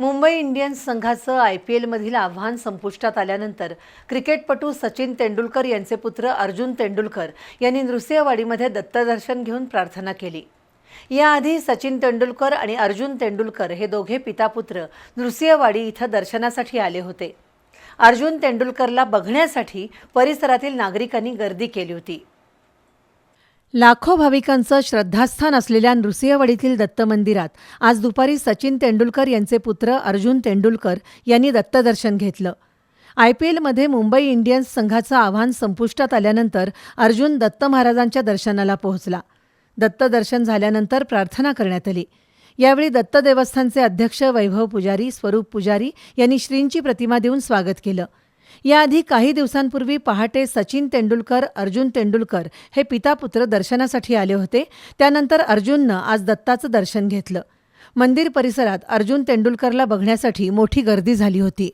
Mumbai Indians संघाचं I P एलमधील आव्हान संपुष्टात आल्यानंतर क्रिकेटपटू सचिन तेंडुलकर यांचे पुत्र अर्जुन तेंडुलकर यांनी नृसिंहवाडीमध्ये दत्तदर्शन घेऊन प्रार्थना केली. याआधी सचिन तेंडुलकर आणि अर्जुन तेंडुलकर हे दोघे पितापुत्र नृसिंहवाडी इथं दर्शनासाठी आले होते. अर्जुन तेंडुलकरला बघण्यासाठी परिसरातील नागरिकांनी गर्दी केली होती. लाखो भाविकांचं श्रद्धास्थान असलेल्या नृसिंहवाडीतील दत्त मंदिरात आज दुपारी सचिन तेंडुलकर यांचे पुत्र अर्जुन तेंडुलकर यांनी दत्तदर्शन घेतलं. आय पी एलमध्ये मुंबई इंडियन्स संघाचं आव्हान संपुष्टात आल्यानंतर अर्जुन दत्त महाराजांच्या दर्शनाला पोहोचला. दत्तदर्शन झाल्यानंतर प्रार्थना करण्यात आली. यावेळी दत्त देवस्थानचे अध्यक्ष वैभव पुजारी स्वरूप पुजारी यांनी श्रींची प्रतिमा देऊन स्वागत केलं. याआधी काही दिवसांपूर्वी पहाटे सचिन तेंडुलकर अर्जुन तेंडुलकर हे पितापुत्र दर्शनासाठी आले होते. त्यानंतर अर्जुननं आज दत्ताचं दर्शन घेतलं. मंदिर परिसरात अर्जुन तेंडुलकरला बघण्यासाठी मोठी गर्दी झाली होती.